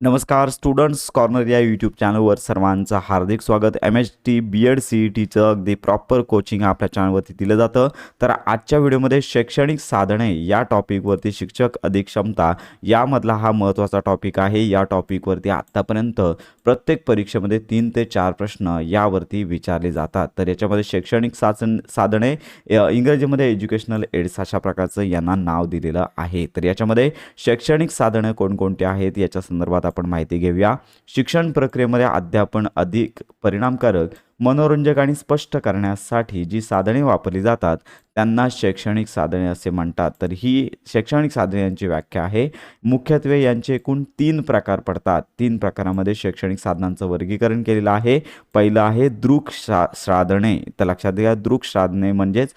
नमस्कार students corner या YouTube चॅनलवर सर्वांचं हार्दिक स्वागत. M H T B Ed C E टीचं अगदी प्रॉपर कोचिंग आपल्या चॅनलवरती दिलं जातं. तर आजच्या व्हिडिओमध्ये शैक्षणिक साधने या टॉपिकवरती शिक्षक अधिक क्षमता यामधला हा महत्त्वाचा टॉपिक आहे. या टॉपिकवरती आत्तापर्यंत प्रत्येक परीक्षेमध्ये तीन ते चार प्रश्न यावरती विचारले जातात. तर याच्यामध्ये शैक्षणिक साचन साधने इंग्रजीमध्ये एज्युकेशनल एड्स अशा प्रकारचं यांना नाव दिलेलं आहे. तर याच्यामध्ये शैक्षणिक साधनं कोणकोणती आहेत? याच्या संदर्भात आपण माहिती घेऊया. शिक्षण प्रक्रियेमध्ये अध्यापन अधिक परिणामकारक मनोरंजक आणि स्पष्ट करण्यासाठी जी साधने वापरली जातात त्यांना शैक्षणिक साधने असे म्हणतात. तर ही शैक्षणिक साधने यांची व्याख्या आहे. मुख्यत्वे यांचे एकूण तीन प्रकार पडतात. तीन प्रकारामध्ये शैक्षणिक साधनांचं वर्गीकरण केलेलं आहे. पहिलं आहे दृक शा साधने. तर लक्षात घ्या दृक साधने म्हणजेच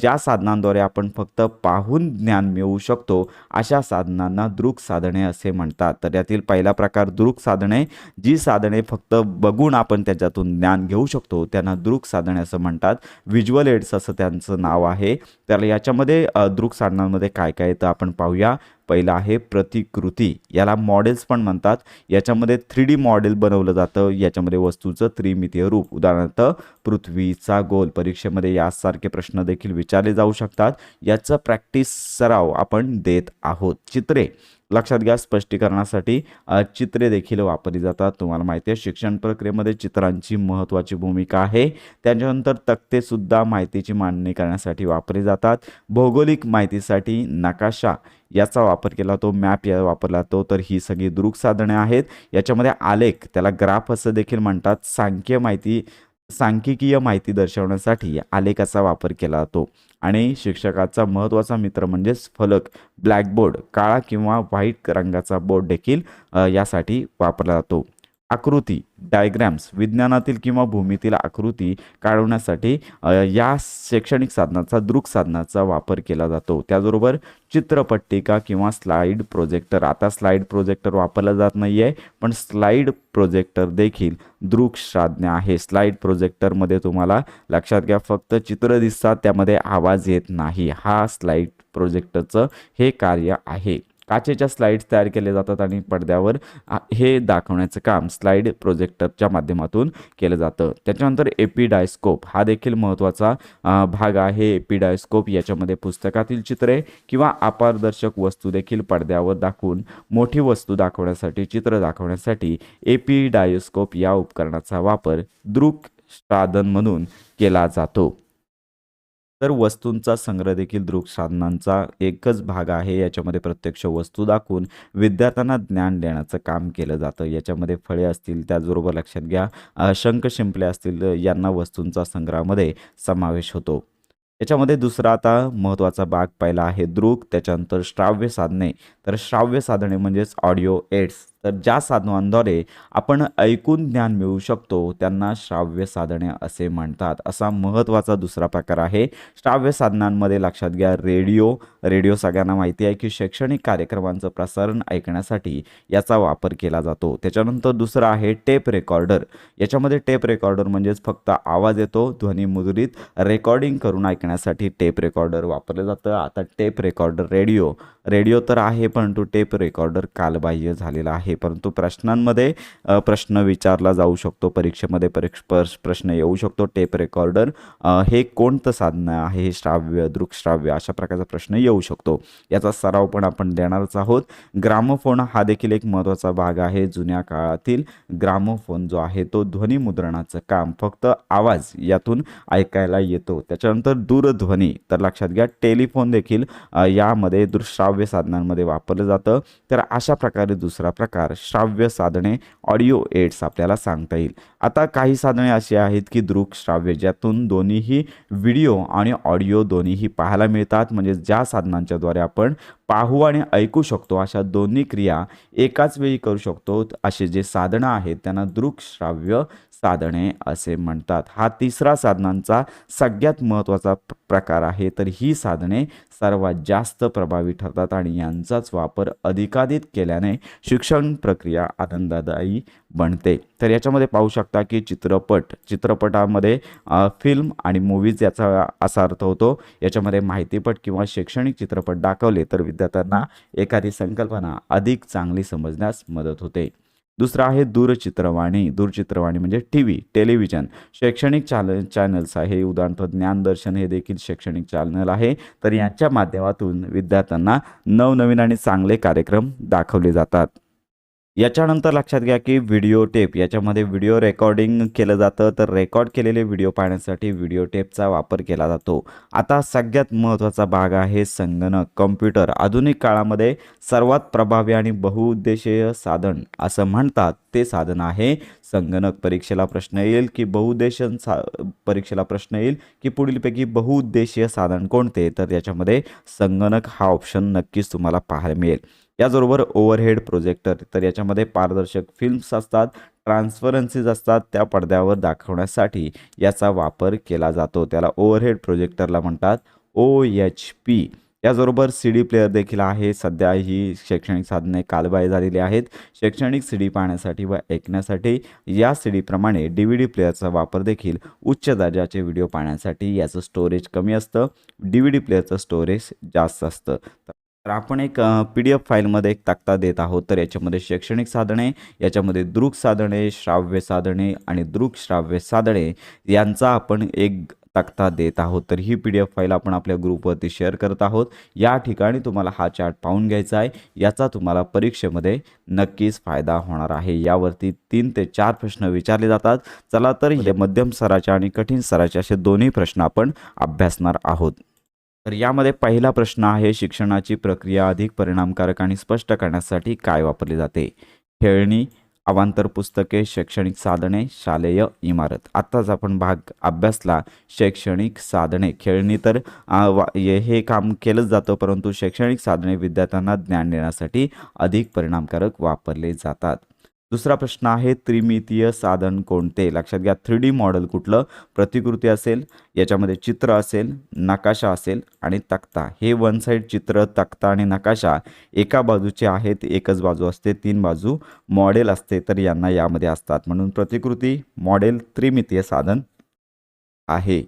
ज्या साधनांद्वारे आपण फक्त पाहून ज्ञान मिळवू शकतो अशा साधनांना दृक साधने असे म्हणतात. तर यातील पहिला प्रकार दृक साधने. जी साधने फक्त बघून आपण त्याच्यातून ज्ञान घेऊ शकतो त्यांना दृक साधने असं म्हणतात. व्हिज्युअल एड्स असं त्यांचं नाव आहे. तर याच्यामध्ये दृक साधनांमध्ये काय काय येतं आपण पाहूया. पहिलं आहे प्रतिकृती. याला मॉडेल्स पण म्हणतात. याच्यामध्ये थ्री डी मॉडेल बनवलं जातं. याच्यामध्ये वस्तूचं त्रिमितीय रूप. उदाहरणार्थ पृथ्वीचा गोल. परीक्षेमध्ये यासारखे प्रश्न देखील विचारले जाऊ शकतात. याचं प्रॅक्टिस सराव आपण देत आहोत. चित्रे. लक्षात घ्या स्पष्टीकरणासाठी चित्रे देखील वापरली जातात. तुम्हाला माहिती आहे शिक्षण प्रक्रियेमध्ये चित्रांची महत्त्वाची भूमिका आहे. त्याच्यानंतर तक्तेसुद्धा माहितीची मांडणी करण्यासाठी वापरली जातात. भौगोलिक माहितीसाठी नकाशा याचा वापर केला तो मॅप या वापरला जातो. तर ही सगळी दृक साधने आहेत. याच्यामध्ये आलेख त्याला ग्राफ असं देखील म्हणतात. सांख्य माहिती सांख्यिकीय माहिती दर्शवण्यासाठी आलेखाचा वापर केला जातो. आणि शिक्षकाचा महत्त्वाचा मित्र म्हणजेच फलक ब्लॅकबोर्ड काळा किंवा व्हाईट रंगाचा बोर्ड देखील यासाठी वापरला जातो. आकृती डायग्रॅम्स विज्ञानातील किंवा भूमीतील आकृती काढवण्यासाठी या शैक्षणिक साधनाचा दृक साधनाचा वापर केला जातो. त्याचबरोबर चित्रपट्टिका किंवा स्लाईड प्रोजेक्टर आता स्लाईड प्रोजेक्टर वापरला जात नाही आहे पण स्लाईड प्रोजेक्टर देखील दृक साधने आहे. स्लाईड प्रोजेक्टरमध्ये तुम्हाला लक्षात घ्या फक्त चित्र दिसतात त्यामध्ये आवाज येत नाही. हा स्लाईड प्रोजेक्टरचं हे कार्य आहे. काचेच्या स्लाईड्स तयार केले जातात आणि पडद्यावर हे दाखवण्याचं काम स्लाईड प्रोजेक्टरच्या माध्यमातून केलं जातं. त्याच्यानंतर एपिडायस्कोप हा देखील महत्त्वाचा भाग आहे. एपिडायस्कोप याच्यामध्ये पुस्तकातील चित्रे किंवा अपारदर्शक वस्तू देखील पडद्यावर दाखवून मोठी वस्तू दाखवण्यासाठी चित्र दाखवण्यासाठी एपिडायोस्कोप या उपकरणाचा वापर दृक साधन म्हणून केला जातो. तर वस्तूंचा संग्रह देखील दृक साधनांचा एकच भाग आहे. याच्यामध्ये प्रत्यक्ष वस्तू दाखवून विद्यार्थ्यांना ज्ञान देण्याचं काम केलं जातं. याच्यामध्ये फळे असतील त्याचबरोबर लक्षात घ्या शंख शिंपले असतील यांना वस्तूंचा संग्रहामध्ये समावेश होतो. याच्यामध्ये दुसरा आता महत्त्वाचा भाग पहिला आहे दृक त्याच्यानंतर श्राव्य साधने. तर श्राव्य साधने म्हणजेच ऑडिओ एड्स. तर ज्या साधनांद्वारे आपण ऐकून ज्ञान मिळवू शकतो त्यांना श्राव्य साधने असे म्हणतात. असा महत्त्वाचा दुसरा प्रकार आहे. श्राव्य साधनांमध्ये लक्षात घ्या रेडिओ. रेडिओ सगळ्यांना माहिती आहे की शैक्षणिक कार्यक्रमांचं प्रसारण ऐकण्यासाठी याचा वापर केला जातो. त्याच्यानंतर दुसरं आहे टेप रेकॉर्डर. याच्यामध्ये टेप रेकॉर्डर म्हणजेच फक्त आवाज येतो ध्वनीमुद्रित रेकॉर्डिंग करून ऐकण्यासाठी टेप रेकॉर्डर वापरलं जातं. आता टेप रेकॉर्डर रेडिओ. रेडिओ तर आहे परंतु टेप रेकॉर्डर कालबाह्य झालेला आहे. परंतु प्रश्नांमध्ये प्रश्न विचारला जाऊ शकतो परीक्षेमध्ये परीक्ष प्रश्न येऊ शकतो टेप रेकॉर्डर हे कोणतं साधनं आहे हे श्राव्य दृकश्राव्य अशा प्रकारचा प्रश्न येऊ शकतो. याचा सराव पण आपण देणारच आहोत. ग्रामोफोन हा देखील एक महत्त्वाचा भाग आहे. जुन्या काळातील ग्रामोफोन जो आहे तो ध्वनिमुद्रणाचं काम फक्त आवाज यातून ऐकायला येतो. त्याच्यानंतर दूरध्वनी तर लक्षात घ्या टेलिफोन देखील यामध्ये दृश्राव्य साधनांमध्ये वापरलं जातं. तर अशा प्रकारे दुसरा प्रकार श्राव्य साधने ऑडिओ एड्स आपल्याला सांगता येईल. आता काही साधने अशी आहेत की दृक श्राव्य ज्यातून दोन्हीही व्हिडिओ आणि ऑडिओ दोन्हीही पाहायला मिळतात. म्हणजे ज्या साधनांच्याद्वारे आपण पाहू आणि ऐकू शकतो अशा दोन्ही क्रिया एकाच वेळी करू शकतो. असे जे साधनं आहेत त्यांना दृक श्राव्य साधने असे म्हणतात. हा तिसरा साधनांचा सगळ्यात महत्त्वाचा प्रकार आहे. तर ही साधने सर्वात जास्त प्रभावी ठरतात आणि यांचाच वापर अधिकाधिक केल्याने शिक्षण प्रक्रिया आनंददायी बनते. तर याच्यामध्ये पाहू शकता की चित्रपट चित्रपटामध्ये फिल्म आणि मूवीज याचा असा अर्थ होतो. याच्यामध्ये माहितीपट किंवा शैक्षणिक चित्रपट दाखवले तर विद्यार्थ्यांना एखादी संकल्पना अधिक चांगली समजण्यास मदत होते. दुसरं आहे दूरचित्रवाणी. दूरचित्रवाणी म्हणजे टी व्ही टेलिव्हिजन. शैक्षणिक चाल चॅनल्स आहे उदाहरणार्थ ज्ञानदर्शन हे देखील शैक्षणिक चॅनल आहे. तर यांच्या माध्यमातून विद्यार्थ्यांना नवनवीन आणि चांगले कार्यक्रम दाखवले जातात. याच्यानंतर लक्षात घ्या की व्हिडिओ टेप याच्यामध्ये व्हिडिओ रेकॉर्डिंग केलं जातं तर रेकॉर्ड केलेले व्हिडिओ पाहण्यासाठी व्हिडिओ टेपचा वापर केला जातो. आता सगळ्यात महत्त्वाचा भाग आहे संगणक कम्प्युटर. आधुनिक काळामध्ये सर्वात प्रभावी आणि बहुउद्देशीय साधन असं म्हणतात ते साधन आहे संगणक. परीक्षेला प्रश्न येईल की बहुउद्देशन सा परीक्षेला प्रश्न येईल की पुढीलपैकी बहुउद्देशीय साधन कोणते? तर याच्यामध्ये संगणक हा ऑप्शन नक्कीच तुम्हाला पाहायला मिळेल. याचबरोबर ओव्हरहेड प्रोजेक्टर तर याच्यामध्ये पारदर्शक फिल्म्स असतात ट्रान्सफरन्सीज असतात त्या पडद्यावर दाखवण्यासाठी याचा वापर केला जातो. त्याला ओव्हरहेड प्रोजेक्टरला म्हणतात ओ एच पी. याचबरोबर सी डी प्लेअर देखील आहे. सध्या ही शैक्षणिक साधने कालबाह्य झालेली आहेत. शैक्षणिक सी डी पाहण्यासाठी व ऐकण्यासाठी या सी डीप्रमाणे डी व्ही डी प्लेअरचा वापर देखील उच्च दर्जाचे व्हिडिओ पाहण्यासाठी याचं स्टोरेज कमी असतं. डी व्ही डी प्लेअरचं स्टोरेज जास्त असतं. तर आपण एक पी डी एफ फाईलमध्ये एक तक्ता देत आहोत. तर याच्यामध्ये शैक्षणिक साधने याच्यामध्ये दृक साधने श्राव्य साधने आणि दृक श्राव्य साधने यांचा आपण एक तक्ता देत आहोत. तर ही पी डी एफ फाईल आपण आपल्या ग्रुपवरती शेअर करत आहोत. या ठिकाणी तुम्हाला हा चार्ट पाहून घ्यायचा आहे. याचा तुम्हाला परीक्षेमध्ये नक्कीच फायदा होणार आहे. यावरती तीन ते चार प्रश्न विचारले जातात. चला तर हे मध्यम स्तराच्या आणि कठीण स्तराचे असे दोन्ही प्रश्न आपण अभ्यासणार आहोत. तर यामध्ये पहिला प्रश्न आहे शिक्षणाची प्रक्रिया अधिक परिणामकारक आणि स्पष्ट करण्यासाठी काय वापरले जाते? खेळणी अवांतर पुस्तके शैक्षणिक साधने शालेय इमारत. आत्ताच आपण भाग अभ्यासला शैक्षणिक साधने. खेळणी तर वा- हे काम केलंच जातं परंतु शैक्षणिक साधने विद्यार्थ्यांना ज्ञान देण्यासाठी अधिक परिणामकारक वापरले जातात. दुसरा प्रश्न आहे त्रिमितीय साधन कोणते? लक्षात घ्या थ्री डी मॉडेल कुठलं? प्रतिकृती असेल याच्यामध्ये चित्र असेल नकाशा असेल आणि तक्ता. हे वन साईड चित्र तक्ता आणि नकाशा एका बाजूचे आहेत एकच बाजू असते तीन बाजू मॉडेल असते तर यांना यामध्ये असतात. म्हणून प्रतिकृती मॉडेल त्रिमितीय साधन आहे.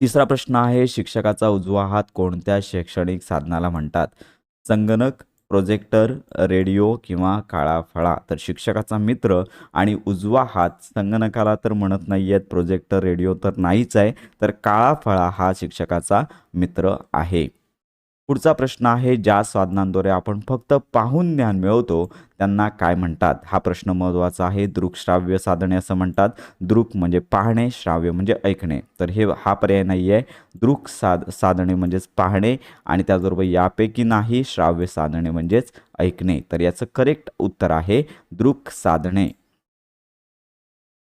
तिसरा प्रश्न आहे शिक्षकाचा उजवा हात कोणत्या शैक्षणिक साधनाला म्हणतात? संगणक प्रोजेक्टर रेडिओ किंवा काळा फळा. तर शिक्षकाचा मित्र आणि उजवा हात. संगणकाला तर म्हणत नाही आहेत प्रोजेक्टर रेडिओ तर नाहीच आहे. तर काळा फळा हा शिक्षकाचा मित्र आहे. पुढचा प्रश्न आहे ज्या साधनांद्वारे आपण फक्त पाहून ज्ञान मिळवतो त्यांना काय म्हणतात? हा प्रश्न महत्त्वाचा आहे. दृकश्राव्य साधने असं म्हणतात. दृक म्हणजे पाहणे श्राव्य म्हणजे ऐकणे. तर हे हा पर्याय नाही आहे दृक साध साधने म्हणजेच पाहणे आणि त्याचबरोबर यापैकी नाही श्राव्य साधने म्हणजेच ऐकणे. तर याचं करेक्ट उत्तर आहे दृक साधने.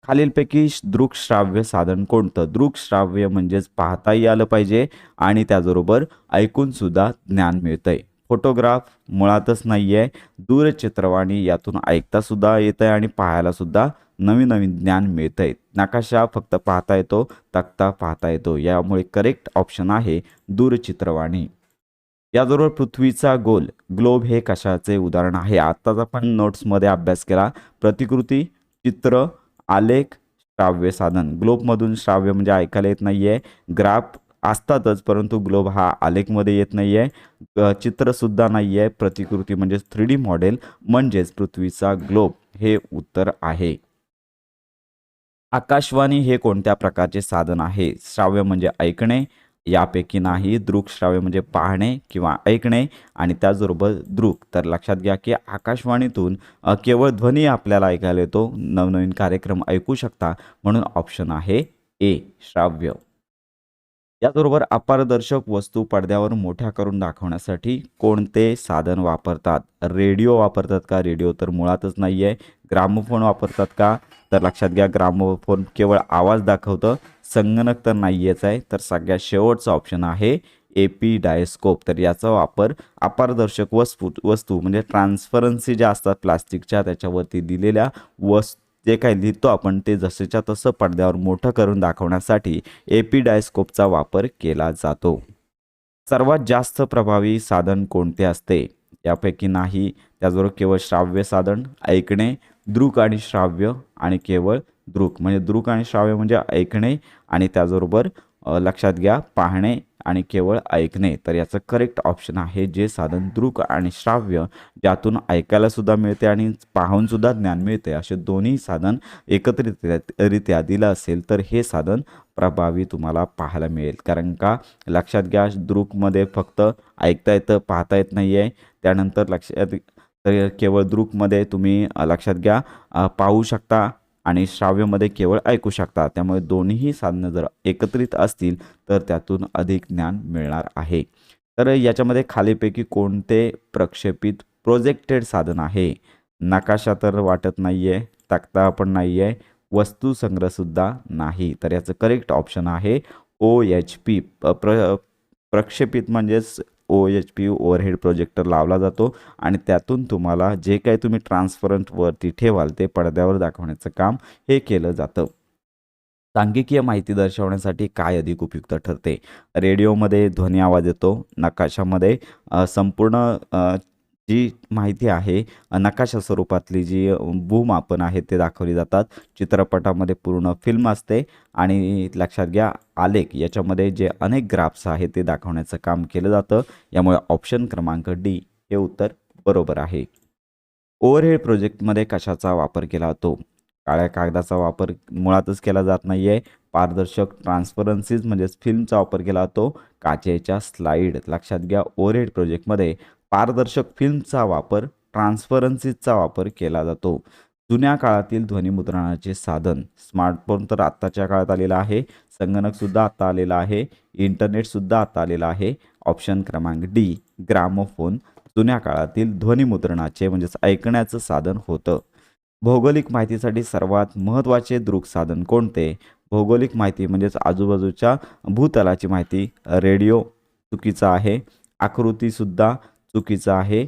खालीलपैकी दृकश्राव्य साधन कोणतं? दृकश्राव्य म्हणजेच पाहताही आलं पाहिजे आणि त्याचबरोबर ऐकून सुद्धा ज्ञान मिळतंय. फोटोग्राफ मुळातच नाही आहे दूरचित्रवाणी यातून ऐकता सुद्धा येतं आहे आणि पाहायला सुद्धा नवीन नवीन ज्ञान मिळतं आहे नकाशा फक्त पाहता येतो तक्ता पाहता येतो यामुळे करेक्ट ऑप्शन आहे दूरचित्रवाणी. याबरोबर पृथ्वीचा गोल ग्लोब हे कशाचे उदाहरण आहे? आत्ताच आपण नोट्समध्ये अभ्यास केला. प्रतिकृती चित्र आलेख श्राव्य साधन. ग्लोबमधून श्राव्य म्हणजे ऐकायला येत नाही आहे ग्राफ असतातच परंतु ग्लोब हा आलेखमध्ये येत नाही आहे चित्रसुद्धा नाही आहे प्रतिकृती म्हणजेच थ्री डी मॉडेल म्हणजेच पृथ्वीचा ग्लोब हे उत्तर आहे. आकाशवाणी हे कोणत्या प्रकारचे साधन आहे? श्राव्य म्हणजे ऐकणे यापैकी नाही दृक श्राव्य म्हणजे पाहणे किंवा ऐकणे आणि त्याचबरोबर दृक. तर लक्षात घ्या की आकाशवाणीतून केवळ ध्वनी आपल्याला ऐकायला येतो. नवनवीन कार्यक्रम ऐकू शकता. म्हणून ऑप्शन आहे ए श्राव्य. याचबरोबर अपारदर्शक वस्तू पडद्यावर मोठ्या करून दाखवण्यासाठी कोणते साधन वापरतात? रेडिओ वापरतात का? रेडिओ तर मुळातच नाही आहे ग्रामोफोन वापरतात का? तर लक्षात घ्या ग्रामोफोन केवळ आवाज दाखवतं संगणक तर नाहीच आहे. तर सगळ्यात शेवटचा ऑप्शन आहे ए पी डायस्कोप तर याचा वापर अपारदर्शक वस्तू वस्तू म्हणजे ट्रान्सफरन्सी ज्या असतात प्लास्टिकच्या त्याच्यावरती दिलेल्या वस्तू जे काही लिहितो आपण ते जसेच्या तसं पडद्यावर मोठं करून दाखवण्यासाठी एपी डायस्कोपचा वापर केला जातो. सर्वात जास्त प्रभावी साधन कोणते असते? यापैकी नाही त्याचबरोबर केवळ श्राव्य साधन ऐकणे दृक आणि श्राव्य आणि केवळ दृक म्हणजे दृक आणि श्राव्य म्हणजे ऐकणे आणि त्याचबरोबर लक्षात घ्या पाहणे आणि केवळ ऐकणे. तर याचं करेक्ट ऑप्शन आहे जे साधन दृक आणि श्राव्य ज्यातून ऐकायला सुद्धा मिळते आणि पाहून सुद्धा ज्ञान मिळते. असे दोन्ही साधन एकत्रितरित्या दिलं असेल तर हे साधन प्रभावी तुम्हाला पाहायला मिळेल. कारण का? लक्षात घ्या दृकमध्ये फक्त ऐकता येतं पाहता येत नाही आहे त्यानंतर लक्षात तर केवळ दृकमध्ये तुम्ही लक्षात घ्या. पाहू शकता आणि श्राव्यमध्ये केवळ ऐकू शकता. त्यामुळे दोन्हीही साधनं जर एकत्रित असतील तर त्यातून अधिक ज्ञान मिळणार आहे. तर याच्यामध्ये खालीपैकी कोणते प्रक्षेपित प्रोजेक्टेड साधन आहे? नकाशा तर वाटत नाही आहे तक्ता पण नाही आहे वस्तू संग्रहसुद्धा नाही. तर याचं करेक्ट ऑप्शन आहे ओ एच पी प्र प्रक्षेपित म्हणजेच O H P overhead projector लावला जातो आणि त्यातून तुम्हाला जे काही तुम्ही ट्रान्सफरंटवरती ठेवाल ते पडद्यावर दाखवण्याचं काम हे केलं जातं. सांघिकीय माहिती दर्शवण्यासाठी काय अधिक उपयुक्त ठरते? रेडिओमध्ये ध्वनी आवाज येतो नकाशामध्ये संपूर्ण जी माहिती आहे नकाशा स्वरूपातली जी भूमापन आहे ते दाखवली जातात. चित्रपटामध्ये पूर्ण फिल्म असते आणि लक्षात घ्या आलेख याच्यामध्ये जे अनेक ग्राफ्स आहेत ते दाखवण्याचं काम केलं जातं. यामुळे ऑप्शन क्रमांक डी हे उत्तर बरोबर आहे. ओव्हरहेड प्रोजेक्टमध्ये कशाचा वापर केला जातो? काळ्या कागदाचा वापर मुळातच केला जात नाही आहे पारदर्शक ट्रान्सपरन्सीज म्हणजेच फिल्मचा वापर केला जातो. काचेच्या स्लाईड लक्षात घ्या ओव्हरहेड प्रोजेक्टमध्ये पारदर्शक फिल्मचा वापर ट्रान्सपरन्सीजचा वापर केला जातो. जुन्या काळातील ध्वनिमुद्रणाचे साधन स्मार्टफोन तर आत्ताच्या काळात आलेला आहे संगणकसुद्धा आता आलेला आहे इंटरनेटसुद्धा आता आलेला आहे. ऑप्शन क्रमांक डी ग्रामोफोन जुन्या काळातील ध्वनिमुद्रणाचे म्हणजेच ऐकण्याचं साधन होतं. भौगोलिक माहितीसाठी सर्वात महत्त्वाचे दृक साधन कोणते? भौगोलिक माहिती म्हणजेच आजूबाजूच्या भूतलाची माहिती रेडिओ चुकीचा आहे आकृतीसुद्धा चुकीचं आहे.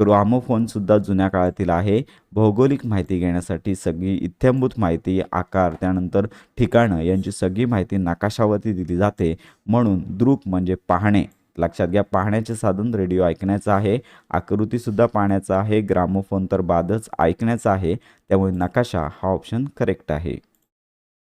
ग्रामोफोनसुद्धा जुन्या काळातील आहे. भौगोलिक माहिती घेण्यासाठी सगळी इत्यंभूत माहिती आकार त्यानंतर ठिकाणं यांची सगळी माहिती नकाशावरती दिली जाते. म्हणून दृक म्हणजे पाहणे. लक्षात घ्या पाहण्याचे साधन रेडिओ ऐकण्याचं आहे. आकृतीसुद्धा पाहण्याचा आहे. ग्रामोफोन तर बादच ऐकण्याचा आहे. त्यामुळे नकाशा हा ऑप्शन करेक्ट आहे.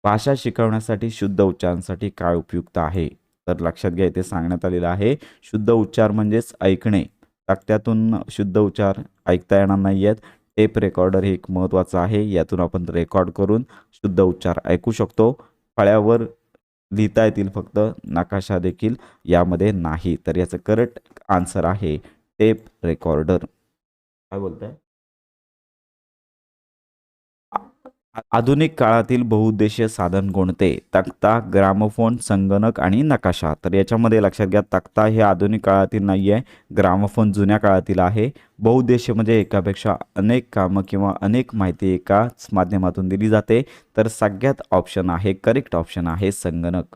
भाषा शिकवण्यासाठी शुद्ध उच्चारांसाठी काय उपयुक्त आहे? तर लक्षात घ्या इथे सांगण्यात आलेलं आहे. शुद्ध उच्चार म्हणजेच ऐकणे. तक्त्यातून शुद्ध उच्चार ऐकता येणार नाही आहेत. टेप रेकॉर्डर हे एक महत्त्वाचं आहे. यातून आपण रेकॉर्ड करून शुद्ध उच्चार ऐकू शकतो. फळ्यावर लिहिता येतील फक्त नकाशा देखील. यामध्ये नाही. तर याचं करेक्ट आन्सर आहे टेप रेकॉर्डर. काय बोलताय? आधुनिक काळातील बहुउद्देशीय साधन कोणते? तक्ता ग्रामोफोन संगणक आणि नकाशा. तर याच्यामध्ये लक्षात घ्या तक्ता हे आधुनिक काळातील नाही आहे ग्रामोफोन जुन्या काळातील आहे. बहुउद्देशीय म्हणजे एकापेक्षा अनेक कामं किंवा अनेक माहिती एकाच माध्यमातून दिली जाते. तर सगळ्यात ऑप्शन आहे करेक्ट ऑप्शन आहे संगणक.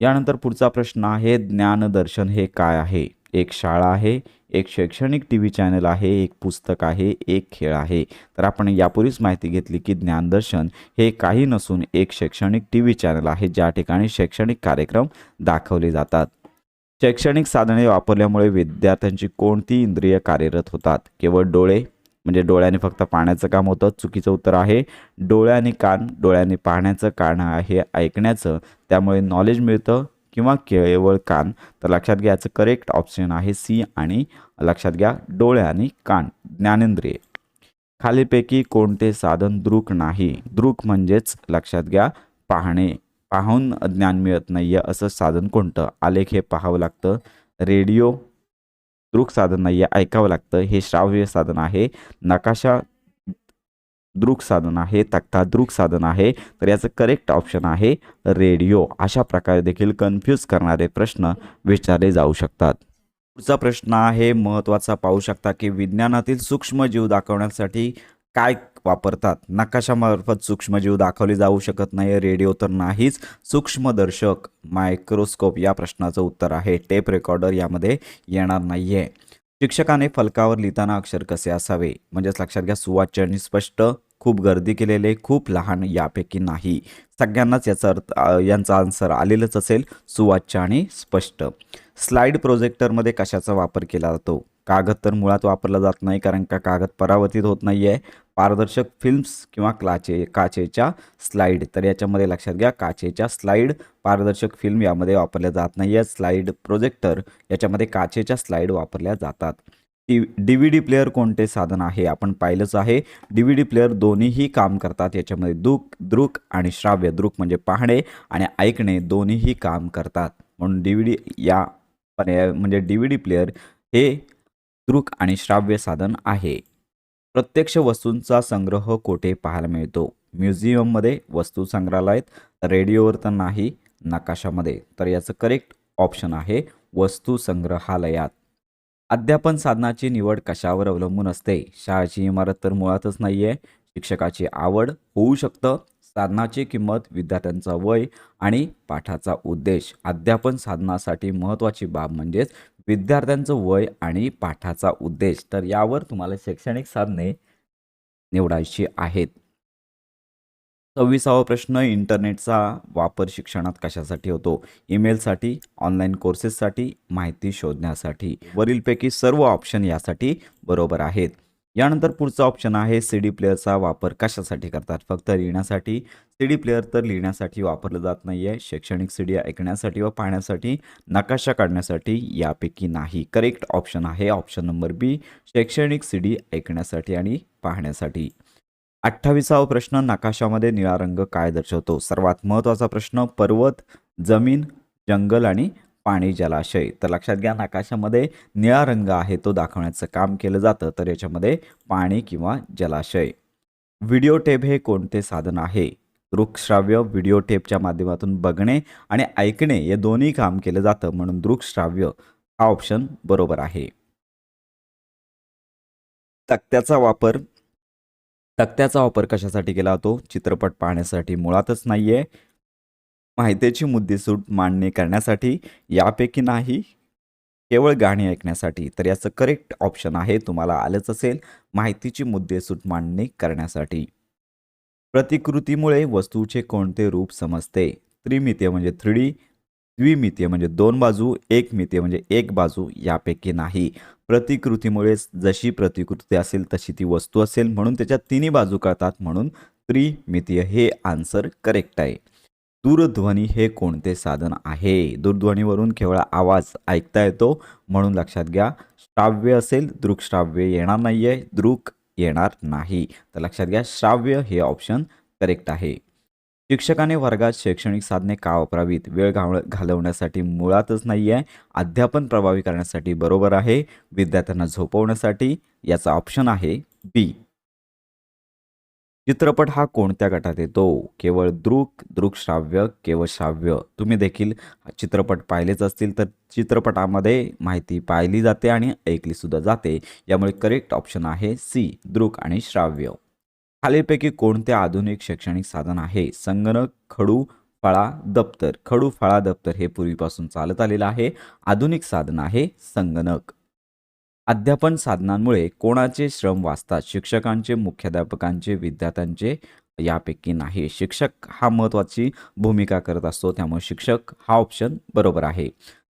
यानंतर पुढचा प्रश्न आहे ज्ञानदर्शन हे काय आहे? एक शाळा आहे एक शैक्षणिक टी व्ही चॅनल आहे एक पुस्तक आहे एक खेळ आहे. तर आपण यापूर्वीच माहिती घेतली की ज्ञानदर्शन हे काही नसून एक शैक्षणिक टी व्ही चॅनल आहे. ज्या ठिकाणी शैक्षणिक कार्यक्रम दाखवले जातात. शैक्षणिक साधने वापरल्यामुळे विद्यार्थ्यांची कोणती इंद्रिय कार्यरत होतात? केवळ डोळे? म्हणजे डोळ्याने फक्त पाण्याचं काम होतं चुकीचं उत्तर आहे. डोळ्याने कान डोळ्याने पाहण्याचं कान आहे ऐकण्याचं. त्यामुळे नॉलेज मिळतं किंवा केवळ कान तर लक्षात घ्या याचं करेक्ट ऑप्शन आहे सी आणि लक्षात घ्या डोळे आणि कान ज्ञानेंद्रिय. खालीपैकी कोणते साधन दृक नाही? दृक म्हणजेच लक्षात घ्या पाहणे. पाहून ज्ञान मिळत नाही आहे असं साधन कोणतं? आलेख हे पाहावं लागतं. रेडिओ दृक साधन नाही आहे ऐकावं लागतं. हे श्राव्य साधन आहे. नकाशा दृक साधन आहे तक्ता दृक साधन आहे तर याचं करेक्ट ऑप्शन आहे रेडिओ अशा प्रकारे देखील कन्फ्यूज करणारे प्रश्न विचारले जाऊ शकतात. पुढचा प्रश्न आहे महत्त्वाचा पाहू शकता की विज्ञानातील सूक्ष्मजीव दाखवण्यासाठी काय वापरतात? नकाशामार्फत सूक्ष्मजीव दाखवले जाऊ शकत नाही रेडिओ तर नाहीच. सूक्ष्मदर्शक मायक्रोस्कोप या प्रश्नाचं उत्तर आहे. टेप रेकॉर्डर यामध्ये येणार नाही आहे शिक्षकाने फलकावर लिहिताना अक्षर कसे असावे? म्हणजेच लक्षात घ्या सुवाच्य आणि स्पष्ट खूप गर्दी केलेले खूप लहान यापैकी नाही. सगळ्यांनाच याचा अर्थ यांचा आन्सर आलेलंच असेल सुवाच्य आणि स्पष्ट. स्लाइड प्रोजेक्टरमध्ये कशाचा वापर केला जातो? कागद तर मुळात वापरला जात नाही कारण का कागद परावर्तित होत नाही आहे पारदर्शक फिल्म्स किंवा क्लाचे काचेच्या स्लाईड तर याच्यामध्ये लक्षात घ्या काचेच्या स्लाईड पारदर्शक फिल्म यामध्ये वापरल्या जात नाही आहे स्लाईड प्रोजेक्टर याच्यामध्ये काचेच्या स्लाईड वापरल्या जातात. T D V D player कोणते साधन आहे? आपण पाहिलंच आहे. डी व्ही डी प्लेअर दोन्हीही काम करतात. याच्यामध्ये दुःख दृक आणि श्राव्य. दृक म्हणजे पाहणे आणि ऐकणे दोन्हीही काम करतात. म्हणून डी व्ही डी या पर्याय म्हणजे डी व्ही डी प्लेअर हे दृक आणि श्राव्य साधन आहे. प्रत्यक्ष वस्तूंचा संग्रह कोठे पाहायला मिळतो? म्युझियममध्ये वस्तू संग्रहालयात रेडिओवर तर नाही नकाशामध्ये. तर याचं करेक्ट ऑप्शन आहे वस्तू संग्रहालयात. अध्यापन साधनाची निवड कशावर अवलंबून असते? शाळेची इमारत तर मुळातच नाही आहे शिक्षकाची आवड होऊ शकतं. साधनाची किंमत विद्यार्थ्यांचा वय आणि पाठाचा उद्देश. अध्यापन साधनासाठी महत्त्वाची बाब म्हणजेच विद्यार्थ्यांचं वय आणि पाठाचा उद्देश. तर यावर तुम्हाला शैक्षणिक साधने निवडायची आहेत. सव्वीसावा प्रश्न इंटरनेटचा वापर शिक्षणात कशासाठी होतो? ईमेलसाठी ऑनलाईन कोर्सेससाठी माहिती शोधण्यासाठी. वरीलपैकी सर्व ऑप्शन यासाठी बरोबर आहेत. यानंतर पुढचा ऑप्शन आहे सी डी प्लेअरचा वापर कशासाठी करतात? फक्त लिहिण्यासाठी? सी डी प्लेअर तर लिहिण्यासाठी वापरलं जात नाही आहे शैक्षणिक सी डी ऐकण्यासाठी व पाहण्यासाठी नकाशा काढण्यासाठी यापैकी नाही. करेक्ट ऑप्शन आहे ऑप्शन नंबर बी शैक्षणिक सी डी ऐकण्यासाठी आणि पाहण्यासाठी. अठ्ठावीसावा प्रश्न नकाशामध्ये निळा रंग काय दर्शवतो? सर्वात महत्त्वाचा प्रश्न पर्वत जमीन जंगल आणि पाणी जलाशय. तर लक्षात घ्या नकाशामध्ये निळा रंग आहे तो दाखवण्याचं काम केलं जातं. तर याच्यामध्ये पाणी किंवा जलाशय. व्हिडिओ टेप हे कोणते साधन आहे? दृकश्राव्य व्हिडिओ टेपच्या माध्यमातून बघणे आणि ऐकणे हे दोन्ही काम केलं जातं. म्हणून दृकश्राव्य हा ऑप्शन बरोबर आहे. तक्त्याचा वापर तक्त्याचा वापर कशासाठी केला जातो? चित्रपट पाहण्यासाठी मुळातच नाही आहे माहितीची मुद्देसूट मांडणी करण्यासाठी यापैकी नाही. केवळ गाणी ऐकण्यासाठी. तर याचं करेक्ट ऑप्शन आहे तुम्हाला आलंच असेल माहितीची मुद्देसूट मांडणी करण्यासाठी. प्रतिकृतीमुळे वस्तूचे कोणते रूप समजते? त्रिमितीय म्हणजे थ्री डी द्विमितीय म्हणजे दोन बाजू एक मितीय म्हणजे एक बाजू यापैकी नाही. प्रतिकृतीमुळे जशी प्रतिकृती असेल तशी ती वस्तू असेल म्हणून त्याच्या तिन्ही बाजू कळतात म्हणून त्रिमितीय हे आन्सर करेक्ट आहे. दूरध्वनी हे कोणते साधन आहे? दूरध्वनीवरून केवळ आवाज ऐकता येतो म्हणून लक्षात घ्या. श्राव्य असेल दृकश्राव्य येणार नाही आहे दृक येणार नाही. तर लक्षात घ्या श्राव्य हे ऑप्शन करेक्ट आहे. शिक्षकाने वर्गात शैक्षणिक साधने का वापरावीत? वेळ घाव घालवण्यासाठी मुळातच नाही आहे अध्यापन प्रभावी करण्यासाठी बरोबर आहे. विद्यार्थ्यांना झोपवण्यासाठी याचा ऑप्शन आहे बी चित्रपट हा कोणत्या गटात येतो? केवळ दृक दृकश्राव्य केवळ श्राव्य? तुम्ही देखील चित्रपट पाहिलेच असतील तर चित्रपटामध्ये माहिती पाहिली जाते आणि ऐकली सुद्धा जाते. यामुळे करेक्ट ऑप्शन आहे सी दृक आणि श्राव्य. खालीलपैकी कोणते आधुनिक शैक्षणिक साधन आहे? संगणक खडू फळा दप्तर. खडू फळा दप्तर हे पूर्वीपासून चालत आलेलं आहे. आधुनिक साधन आहे संगणक. अध्यापन साधनांमुळे कोणाचे श्रम वाचतात? शिक्षकांचे मुख्याध्यापकांचे विद्यार्थ्यांचे? यापैकी नाही. शिक्षक हा महत्त्वाची भूमिका करत असतो. त्यामुळे शिक्षक हा ऑप्शन बरोबर आहे.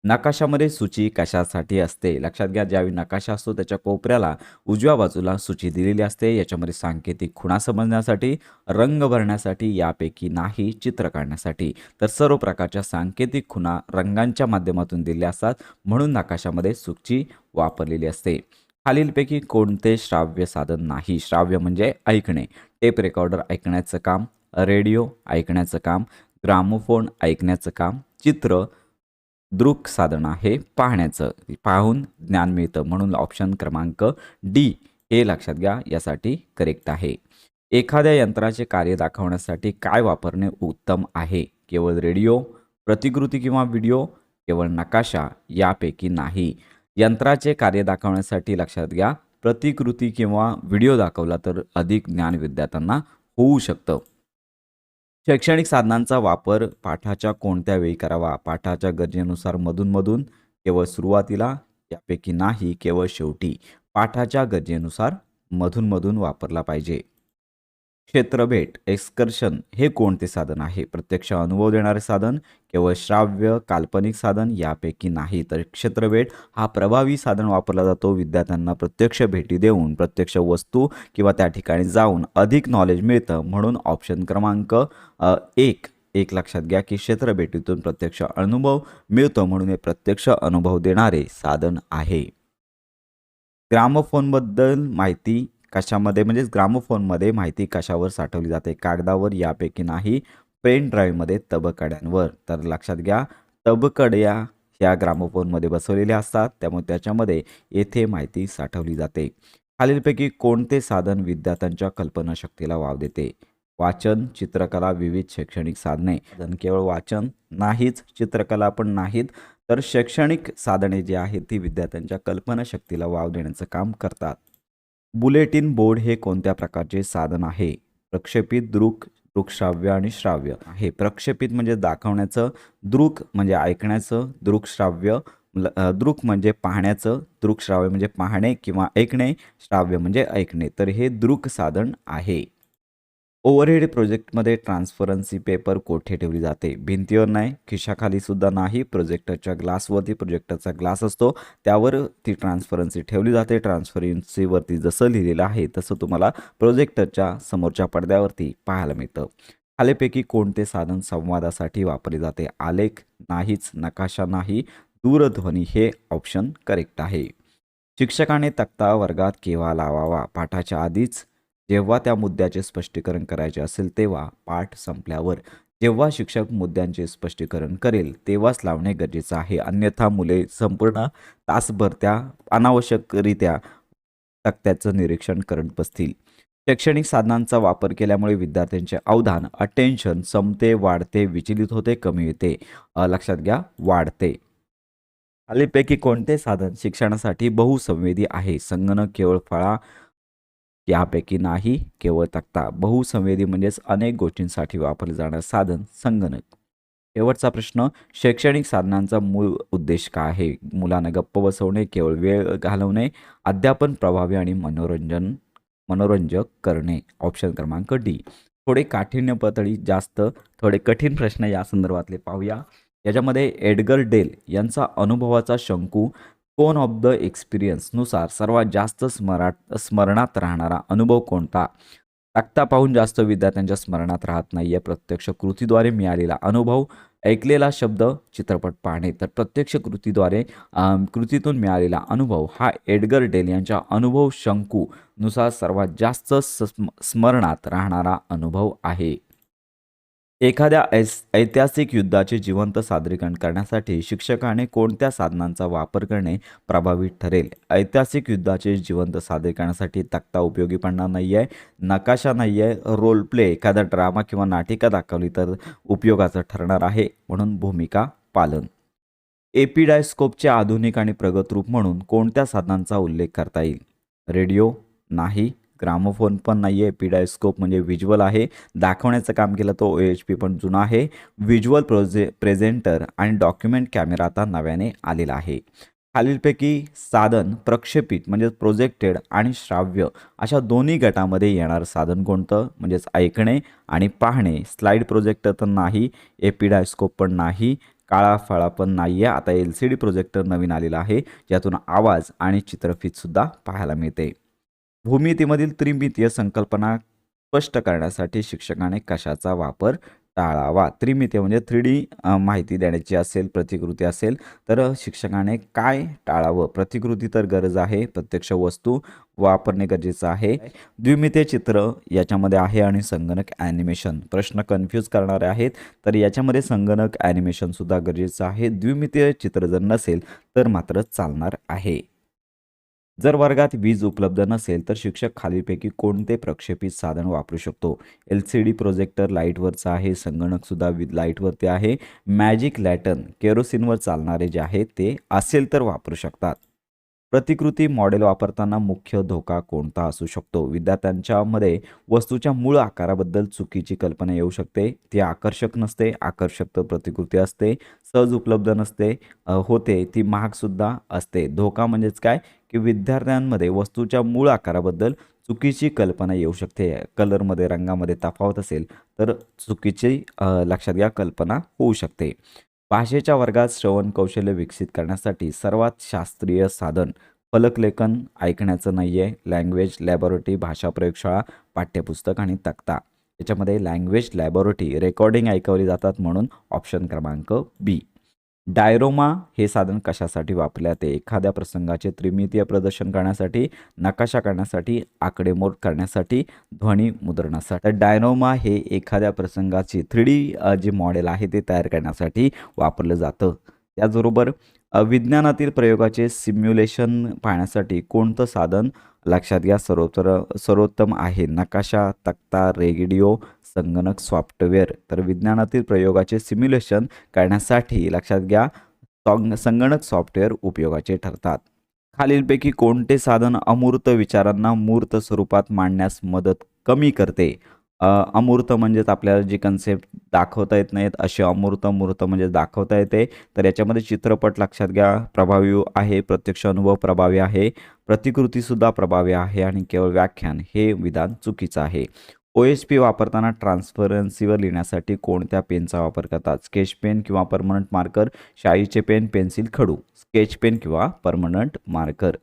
नकाशामध्ये सूची कशासाठी असते? लक्षात घ्या ज्यावेळी नकाशा असतो त्याच्या कोपऱ्याला उजव्या बाजूला सूची दिलेली असते. याच्यामध्ये सांकेतिक खुणा समजण्यासाठी रंग भरण्यासाठी यापैकी नाही चित्र काढण्यासाठी. तर सर्व प्रकारच्या सांकेतिक खुणा रंगांच्या माध्यमातून दिल्या असतात. म्हणून नकाशामध्ये सूची वापरलेली असते. खालीलपैकी कोणते श्राव्य साधन नाही? श्राव्य म्हणजे ऐकणे. टेप रेकॉर्डर ऐकण्याचं काम रेडिओ ऐकण्याचं काम ग्रामोफोन ऐकण्याचं काम चित्र दृक साधन आहे पाहण्याचं. पाहून ज्ञान मिळतं म्हणून ऑप्शन क्रमांक डी हे लक्षात घ्या यासाठी करेक्ट आहे. एखाद्या यंत्राचे कार्य दाखवण्यासाठी काय वापरणे उत्तम आहे? केवळ रेडिओ प्रतिकृती किंवा व्हिडिओ केवळ नकाशा? यापैकी नाही. यंत्राचे कार्य दाखवण्यासाठी लक्षात घ्या प्रतिकृती किंवा व्हिडिओ दाखवला तर अधिक ज्ञान विद्यार्थ्यांना होऊ शकतं. शैक्षणिक साधनांचा वापर पाठाच्या कोणत्या वेळी करावा? पाठाच्या गरजेनुसार मधूनमधून केवळ सुरुवातीला यापैकी नाही केवळ शेवटी. पाठाच्या गरजेनुसार मधूनमधून वापरला पाहिजे. क्षेत्रभेट एक्सकर्शन हे कोणते साधन आहे? प्रत्यक्ष अनुभव देणारे साधन केवळ श्राव्य काल्पनिक साधन यापैकी नाही तर क्षेत्रभेट हा प्रभावी साधन वापरला जातो. विद्यार्थ्यांना प्रत्यक्ष भेटी देऊन प्रत्यक्ष वस्तू किंवा त्या ठिकाणी जाऊन अधिक नॉलेज मिळतं. म्हणून ऑप्शन क्रमांक एक एक लक्षात घ्या की क्षेत्रभेटीतून प्रत्यक्ष अनुभव मिळतो. म्हणून हे प्रत्यक्ष अनुभव देणारे साधन आहे. ग्रामोफोनबद्दल माहिती कशामध्ये म्हणजेच ग्रामोफोनमध्ये माहिती कशावर साठवली जाते? कागदावर यापैकी नाही. पेन ड्राईव्हमध्ये तबकड्यांवर. तर लक्षात घ्या तबकड्या ह्या ग्रामोफोनमध्ये बसवलेल्या असतात. त्यामुळे त्याच्यामध्ये येथे माहिती साठवली जाते. खालीलपैकी कोणते साधन विद्यार्थ्यांच्या कल्पनाशक्तीला वाव देते? वाचन चित्रकला विविध शैक्षणिक साधने. केवळ वाचन नाहीच चित्रकला पण नाहीत. तर शैक्षणिक साधने जी आहेत ती विद्यार्थ्यांच्या कल्पनाशक्तीला वाव देण्याचं काम करतात. बुलेटिन बोर्ड हे कोणत्या प्रकारचे साधन आहे? प्रक्षेपित दृक दृकश्राव्य आणि श्राव्य. हे प्रक्षेपित म्हणजे दाखवण्याचं दृक म्हणजे ऐकण्याचं दृकश्राव्य दृक म्हणजे पाहण्याचं दृकश्राव्य म्हणजे पाहणे किंवा ऐकणे श्राव्य म्हणजे ऐकणे. तर हे दृक साधन आहे. ओव्हरहेड प्रोजेक्टमध्ये ट्रान्सफरन्सी पेपर कोठे ठेवली जाते? भिंतीवर नाही खिशाखाली सुद्धा नाही प्रोजेक्टरच्या ग्लासवरती प्रोजेक्टरचा ग्लास असतो त्यावर ती ट्रान्सफरन्सी ठेवली जाते. ट्रान्सफरन्सीवरती जसं लिहिलेलं आहे तसं तुम्हाला प्रोजेक्टरच्या समोरच्या पडद्यावरती पाहायला मिळतं. आलेपैकी कोणते साधन संवादासाठी वापरले जाते? आलेख नाहीच नकाशा नाही दूरध्वनी हे ऑप्शन करेक्ट आहे. शिक्षकाने तक्ता वर्गात केव्हा लावावा? पाठाच्या आधीच जेव्हा त्या मुद्द्याचे स्पष्टीकरण करायचे असेल तेव्हा पाठ संपल्यावर जेव्हा शिक्षक मुद्द्यांचे स्पष्टीकरण करेल तेव्हाच लावणे गरजेचं आहे. अन्यथा मुले संपूर्ण तासभर त्या अनावश्यकरित्या तक्त्याचं निरीक्षण करत बसतील. शैक्षणिक साधनांचा वापर केल्यामुळे विद्यार्थ्यांचे अवधान अटेन्शन संपते वाढते विचलित होते कमी होते लक्षात घ्या वाढते. खालीपैकी कोणते साधन शिक्षणासाठी बहुसंवेदी आहे? संगणक केवळ फळा यापैकी नाही केवळ तक्ता. बहुसंवेदी म्हणजेच अनेक गोष्टींसाठी वापरले जाणारं साधन संगणक. शेवटचा प्रश्न शैक्षणिक साधनांचा मूळ उद्देश काय आहे? मुलांना गप्प बसवणे केवळ वेळ घालवणे अध्यापन प्रभावी आणि मनोरंजन मनोरंजक करणे? ऑप्शन क्रमांक डी. थोडे काठिण्य पातळी जास्त थोडे कठीण प्रश्न या संदर्भातले पाहूया. याच्यामध्ये एडगर डेल यांचा अनुभवाचा शंकू कोण ऑफ द एक्सपिरियन्सनुसार सर्वात जास्त स्मरात स्मरणात राहणारा अनुभव कोणता? तक्ता पाहून जास्त विद्यार्थ्यांच्या स्मरणात राहत नाही आहे प्रत्यक्ष कृतीद्वारे मिळालेला अनुभव ऐकलेला शब्द चित्रपट पाहणे. तर प्रत्यक्ष कृतीद्वारे कृतीतून मिळालेला अनुभव हा एडगर डेल यांच्या अनुभव शंकूनुसार सर्वात जास्त स्म स्मरणात राहणारा अनुभव आहे. एखाद्या ऐस ऐतिहासिक युद्धाचे जिवंत सादरीकरण करण्यासाठी शिक्षकाने कोणत्या साधनांचा वापर करणे प्रभावी ठरेल? ऐतिहासिक युद्धाचे जिवंत सादरीकरणासाठी तक्ता उपयोगी पडणार नाही आहे नकाशा नाही आहे रोल प्ले एखादा ड्रामा किंवा नाटिका दाखवली तर उपयोगाचं ठरणार आहे म्हणून भूमिका पालन. एपिडायस्कोपचे आधुनिक आणि प्रगत रूप म्हणून कोणत्या साधनांचा उल्लेख करता येईल? रेडिओ? नाही. ग्रामोफोन पण नाही आहे पिडायस्कोप म्हणजे व्हिज्युअल आहे. दाखवण्याचं काम केलं तो ओ एच पी पण जुना आहे. व्हिज्युअल प्रोजे प्रेझेंटर आणि डॉक्युमेंट कॅमेरा आता नव्याने आलेला आहे. खालीलपैकी साधन प्रक्षेपित म्हणजेच प्रोजेक्टेड आणि श्राव्य अशा दोन्ही गटामध्ये येणारं साधन कोणतं? म्हणजेच ऐकणे आणि पाहणे. स्लाईड प्रोजेक्टर तर नाही एपिडायस्कोप पण नाही काळा फळा पण नाही आहे आता एल सी डी प्रोजेक्टर नवीन आलेला आहे ज्यातून आवाज आणि चित्रफितसुद्धा पाहायला मिळते. भूमितीमधील त्रिमितीय संकल्पना स्पष्ट करण्यासाठी शिक्षकाने कशाचा वापर टाळावा? त्रिमितीय म्हणजे थ्री डी माहिती देण्याची असेल प्रतिकृती असेल तर शिक्षकाने काय टाळावं? प्रतिकृती तर गरज आहे प्रत्यक्ष वस्तू वापरणे गरजेचं आहे. द्विमितीय चित्र याच्यामध्ये आहे आणि संगणक ॲनिमेशन. प्रश्न कन्फ्यूज करणारे आहेत तर याच्यामध्ये संगणक ॲनिमेशनसुद्धा गरजेचं आहे. द्विमितीय चित्र जर नसेल तर मात्र चालणार आहे. जर वर्गात वीज उपलब्ध नसेल तर शिक्षक खालीलपैकी कोणते प्रक्षेपित साधन वापरू शकतो? एल सी डी प्रोजेक्टर लाईटवरचं आहे संगणकसुद्धा वि लाईटवरती आहे. मॅजिक लॅटर्न केरोसिनवर चालणारे जे आहे ते असेल तर वापरू शकतात. प्रतिकृती मॉडेल वापरताना मुख्य धोका कोणता असू शकतो? विद्यार्थ्यांच्यामध्ये वस्तूच्या मूळ आकाराबद्दल चुकीची कल्पना येऊ शकते. ती आकर्षक नसते आकर्षक तर प्रतिकृती असते सहज उपलब्ध नसते होते ती महागसुद्धा असते. धोका म्हणजेच काय? की विद्यार्थ्यांमध्ये वस्तूच्या मूळ आकाराबद्दल चुकीची कल्पना येऊ शकते. कलरमध्ये रंगामध्ये तफावत असेल तर चुकीची लक्षात घ्या कल्पना होऊ शकते. भाषेच्या वर्गात श्रवण कौशल्य विकसित करण्यासाठी सर्वात शास्त्रीय साधन फलकलेखन ऐकण्याचं नाही आहे लँग्वेज लॅबॉरेटरी भाषा प्रयोगशाळा पाठ्यपुस्तक आणि तक्ता. याच्यामध्ये लँग्वेज लॅबॉरेटरी रेकॉर्डिंग ऐकवली जातात म्हणून ऑप्शन क्रमांक बी डायरोमा हे साधन कशासाठी वापरले जाते? एखाद्या प्रसंगाचे त्रिमितीय प्रदर्शन करण्यासाठी नकाशा करण्यासाठी आकडेमोड करण्यासाठी ध्वनी मुद्रणासाठी. तर डायरोमा हे एखाद्या प्रसंगाचे थ्री डी जे मॉडेल आहे ते तयार करण्यासाठी वापरलं जातं. त्याचबरोबर विज्ञानातील प्रयोगाचे सिम्युलेशन पाहण्यासाठी कोणतं साधन लक्षात घ्या. सर्वोत्तर सर्वोत्तम आहे. नकाशा तक्ता रेडिओ संगणक सॉफ्टवेअर. तर विज्ञानातील प्रयोगाचे सिम्युलेशन करण्यासाठी लक्षात घ्या सॉंग संगणक सॉफ्टवेअर उपयोगाचे ठरतात. खालीलपैकी कोणते साधन अमूर्त विचारांना मूर्त स्वरूपात मांडण्यास मदत कमी करते? अमूर्त म्हणजेच आपल्याला जी कन्सेप्ट दाखवता येत नाहीत असे अमूर्त मूर्त म्हणजे दाखवता येते. तर याच्यामध्ये चित्रपट लक्षात घ्या. प्रभावी आहे प्रत्यक्ष अनुभव प्रभावी आहे प्रतिकृतीसुद्धा प्रभावी आहे आणि केवळ व्याख्यान हे विधान चुकीचं आहे. ओ एस पी वापरताना ट्रान्सपरन्सीवर लिहिण्यासाठी कोणत्या पेनचा वापर करतात? स्केच पेन किंवा परमनंट मार्कर शाईचे पेन पेन्सिल खडू? स्केच पेन किंवा परमनंट मार्कर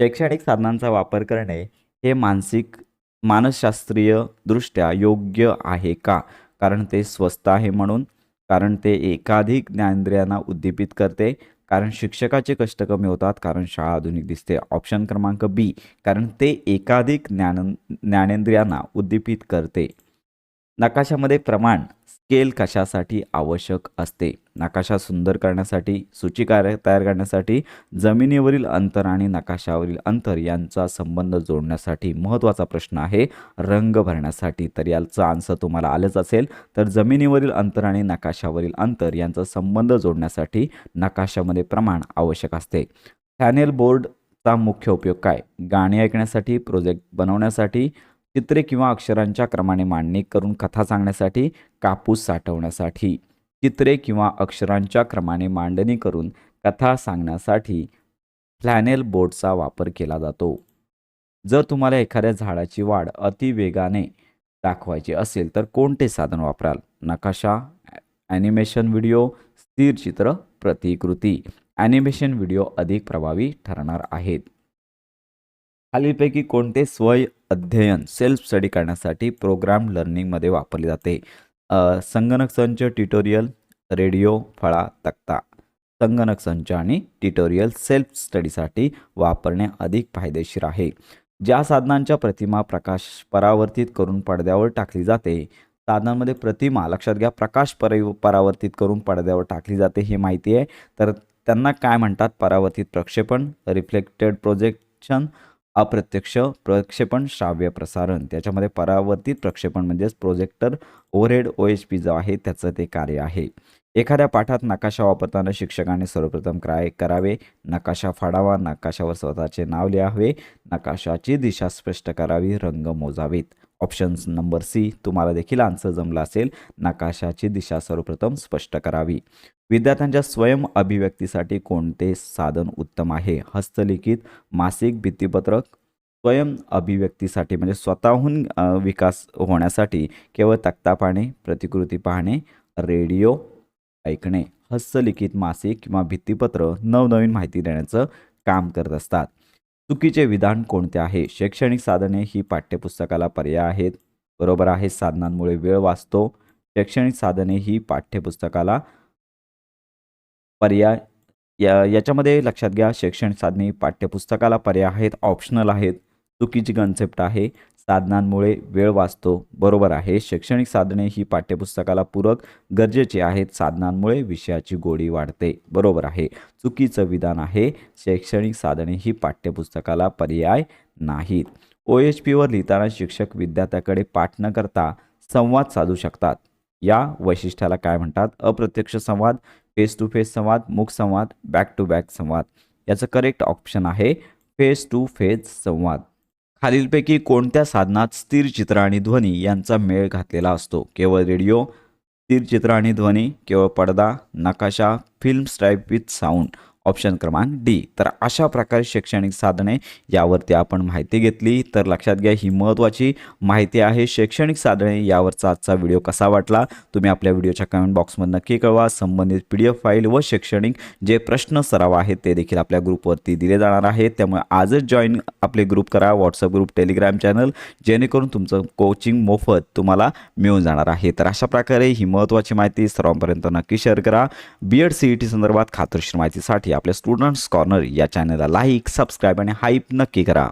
शैक्षणिक साधनांचा वापर करणे हे मानसिक मानसशास्त्रीय दृष्ट्या योग्य आहे का? कारण ते स्वस्त आहे म्हणून कारण ते एकाधिक ज्ञानेंद्रियांना उद्दीपित करते कारण शिक्षकाचे कष्ट कमी होतात कारण शाळा आधुनिक दिसते. ऑप्शन क्रमांक बी कारण ते एकाधिक ज्ञान ज्ञानेंद्रियांना उद्दीपित करते. नकाशामध्ये प्रमाण स्केल कशासाठी आवश्यक असते? नकाशा सुंदर करण्यासाठी सूची कार्य तयार करण्यासाठी जमिनीवरील अंतर आणि नकाशावरील अंतर यांचा संबंध जोडण्यासाठी महत्त्वाचा प्रश्न आहे. रंग भरण्यासाठी तर याचा आन्सर तुम्हाला आलंच असेल. तर जमिनीवरील अंतर आणि नकाशावरील अंतर यांचा संबंध जोडण्यासाठी नकाशामध्ये प्रमाण आवश्यक असते. फॅनेल बोर्डचा मुख्य उपयोग काय? गाणी ऐकण्यासाठी प्रोजेक्ट बनवण्यासाठी चित्रे किंवा अक्षरांच्या क्रमाने मांडणी करून कथा सांगण्यासाठी कापूस साठवण्यासाठी. चित्रे किंवा अक्षरांच्या क्रमाने मांडणी करून कथा सांगण्यासाठी फ्लॅनेल बोर्डचा वापर केला जातो. जर तुम्हाला एखाद्या झाडाची वाढ अतिवेगाने दाखवायची असेल तर कोणते साधन वापराल? नकाशा ॲनिमेशन व्हिडिओ स्थिर चित्र प्रतिकृती. ॲनिमेशन व्हिडिओ अधिक प्रभावी ठरणार आहेत. खालीलपैकी कोणते स्वय अध्ययन सेल्फ स्टडी करण्यासाठी प्रोग्राम लर्निंगमध्ये वापरली जाते. संगणक संच ट्युटोरियल रेडिओ फळा तक्ता. संगणक संच आणि ट्युटोरियल सेल्फ स्टडीसाठी वापरणे अधिक फायदेशीर आहे. ज्या साधनांच्या प्रतिमा प्रकाश परावर्तित करून पडद्यावर टाकली जाते साधनांमध्ये प्रतिमा लक्षात घ्या प्रकाश परि परावर्तित करून पडद्यावर टाकली जाते ही माहिती आहे. तर त्यांना काय म्हणतात? परावर्तित प्रक्षेपण रिफ्लेक्टेड प्रोजेक्शन अप्रत्यक्ष प्रक्षेपण श्राव्य प्रसारण. त्याच्यामध्ये परावर्तित प्रक्षेपण म्हणजेच projector overhead O H P जो आहे त्याचं ते कार्य आहे. एखाद्या पाठात नकाशा वापरताना शिक्षकाने सर्वप्रथम काय करावे? नकाशा फाडावा. नकाशावर स्वतःचे नाव लिहावे. नकाशाची दिशा स्पष्ट करावी. रंग मोजावेत. ऑप्शन्स नंबर सी तुम्हाला देखील आन्सर जमला असेल. नकाशाची दिशा सर्वप्रथम स्पष्ट करावी. विद्यार्थ्यांच्या स्वयं अभिव्यक्तीसाठी कोणते साधन उत्तम आहे? हस्तलिखित मासिक भित्तीपत्रक स्वयं अभिव्यक्तीसाठी म्हणजे स्वतःहून विकास होण्यासाठी केवळ तक्ता पाहणे प्रतिकृती पाहणे रेडिओ ऐकणे. हस्तलिखित मासिक किंवा भित्तीपत्र नवनवीन माहिती देण्याचं काम करत असतात. चुकीचे विधान कोणते आहे? शैक्षणिक साधने ही पाठ्यपुस्तकाला पर्याय आहेत. बरोबर आहे साधनांमुळे वेळ वाचतो. शैक्षणिक साधने ही पाठ्यपुस्तकाला पर्याय या याच्यामध्ये लक्षात घ्या शैक्षणिक साधने पाठ्यपुस्तकाला पर्याय आहेत ऑप्शनल आहेत. चुकीची कन्सेप्ट आहे. साधनांमुळे वेळ वाचतो. बरोबर आहे शैक्षणिक साधने ही पाठ्यपुस्तकाला पूरक गरजेचे आहेत. साधनांमुळे विषयाची गोडी वाढते. बरोबर आहे चुकीचं विधान आहे. शैक्षणिक साधने ही पाठ्यपुस्तकाला पर्याय नाहीत. ओ एच पीवर लिहिताना शिक्षक विद्यार्थ्याकडे पाठ न करता संवाद साधू शकतात. या वैशिष्ट्याला काय म्हणतात? अप्रत्यक्ष संवाद फेस टू फेस संवाद मुख संवाद बॅक टू बॅक संवाद. याचं करेक्ट ऑप्शन आहे फेस टू फेस संवाद. खालीलपैकी कोणत्या साधनात स्थिर चित्र आणि ध्वनी यांचा मेळ घातलेला असतो? केवळ रेडिओ स्थिर चित्र आणि ध्वनी केवळ पडदा नकाशा film stripe with sound. Option क्रमांक डी. तर अशा प्रकारे शैक्षणिक साधने यावरती आपण माहिती घेतली. तर लक्षात घ्या ही महत्त्वाची माहिती आहे. शैक्षणिक साधने यावरचा आजचा व्हिडिओ कसा वाटला? तुम्ही आपल्या व्हिडिओच्या कमेंट बॉक्समध्ये नक्की कळवा. संबंधित पी डी एफ फाईल व शैक्षणिक जे प्रश्न सराव आहेत ते देखील आपल्या ग्रुपवरती दिले जाणार आहेत. त्यामुळे आजच जॉईन आपले ग्रुप करा. व्हॉट्सअप ग्रुप टेलिग्राम चॅनल जेणेकरून तुमचं कोचिंग मोफत तुम्हाला मिळून जाणार आहे. तर अशा प्रकारे ही महत्त्वाची माहिती सर्वांपर्यंत नक्की शेअर करा. B Ed C E T संदर्भात खात्रीशीर माहितीसाठी आपल्या स्टुडंट्स कॉर्नर या चॅनलला लाईक सबस्क्राईब आणि हाईप नक्की करा.